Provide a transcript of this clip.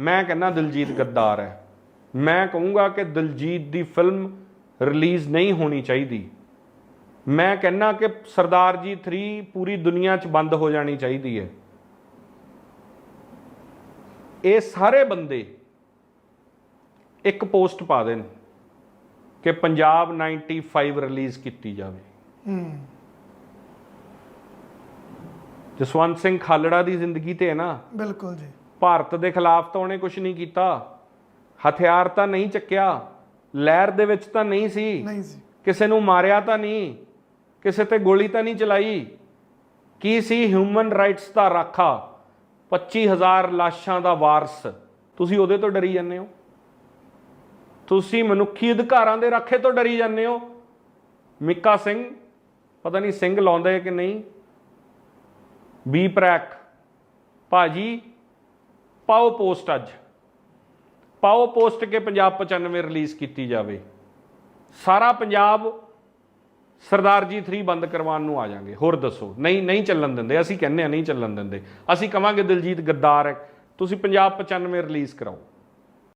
ਮੈਂ ਕਹਿੰਦਾ ਦਿਲਜੀਤ ਗੱਦਾਰ ਹੈ। ਮੈਂ ਕਹੂੰਗਾ ਕਿ ਦਿਲਜੀਤ ਦੀ ਫਿਲਮ ਰਿਲੀਜ਼ ਨਹੀਂ ਹੋਣੀ ਚਾਹੀਦੀ। ਮੈਂ ਕਹਿੰਨਾ ਕਿ ਸਰਦਾਰ ਜੀ 3 ਪੂਰੀ ਦੁਨੀਆ 'ਚ ਬੰਦ ਹੋ ਜਾਣੀ ਚਾਹੀਦੀ ਹੈ। ਇਹ ਸਾਰੇ ਬੰਦੇ ਇੱਕ ਪੋਸਟ ਪਾ ਦੇਣ ਕਿ ਪੰਜਾਬ 95 ਰਿਲੀਜ਼ ਕੀਤੀ ਜਾਵੇ। ਹੂੰ। ਜਸਵੰਤ ਸਿੰਘ ਖਾਲੜਾ ਦੀ ਜ਼ਿੰਦਗੀ ਤੇ ਹੈ ਨਾ? ਬਿਲਕੁਲ ਜੀ। ਭਾਰਤ ਦੇ ਖਿਲਾਫ ਤਾਂ ਉਹਨੇ ਕੁਝ ਨਹੀਂ ਕੀਤਾ। ਹਥਿਆਰ ਤਾਂ ਨਹੀਂ ਚੱਕਿਆ। ਲਹਿਰ ਦੇ ਵਿੱਚ ਤਾਂ ਨਹੀਂ ਸੀ। ਨਹੀਂ ਸੀ। ਕਿਸੇ ਨੂੰ ਮਾਰਿਆ ਤਾਂ ਨਹੀਂ। ਕਿਸੇ ਤੇ ਗੋਲੀ ਤਾਂ ਨਹੀਂ ਚਲਾਈ। ਕੀ ਸੀ ਹਿਊਮਨ ਰਾਈਟਸ ਦਾ ਰਾਖਾ? 25000 ਲਾਸ਼ਾਂ ਦਾ ਵਾਰਸ। ਤੁਸੀਂ ਉਹਦੇ ਤੋਂ ਡਰੀ ਜਾਂਦੇ ਹੋ। ਤੁਸੀਂ ਮਨੁੱਖੀ ਅਧਿਕਾਰਾਂ ਦੇ ਰਾਖੇ ਤੋਂ ਡਰੀ ਜਾਂਦੇ ਹੋ। ਮਿੱਕਾ ਸਿੰਘ ਪਤਾ ਨਹੀਂ ਸਿੰਘ ਲਾਉਂਦੇ ਕਿ ਨਹੀਂ? ਬੀ ਪ੍ਰੈਕ। ਭਾਜੀ ਪਾਓ ਪੋਸਟ ਅੱਜ। ਪਾਓ ਪੋਸਟ ਕੇ ਪੰਜਾਬ 95 ਰਿਲੀਜ਼ ਕੀਤੀ ਜਾਵੇ। ਸਾਰਾ ਪੰਜਾਬ ਸਰਦਾਰ ਜੀ 3 ਬੰਦ ਕਰਵਾਉਣ ਨੂੰ ਆ ਜਾਾਂਗੇ। ਹੋਰ ਦੱਸੋ। ਨਹੀਂ ਨਹੀਂ ਚੱਲਣ ਦਿੰਦੇ। ਅਸੀਂ ਕਹਿੰਦੇ ਆ ਨਹੀਂ ਚੱਲਣ ਦਿੰਦੇ। ਅਸੀਂ ਕਵਾਂਗੇ ਦਿਲਜੀਤ ਗੱਦਾਰ ਹੈ। ਤੁਸੀਂ ਪੰਜਾਬ 95 ਰਿਲੀਜ਼ ਕਰਾਓ।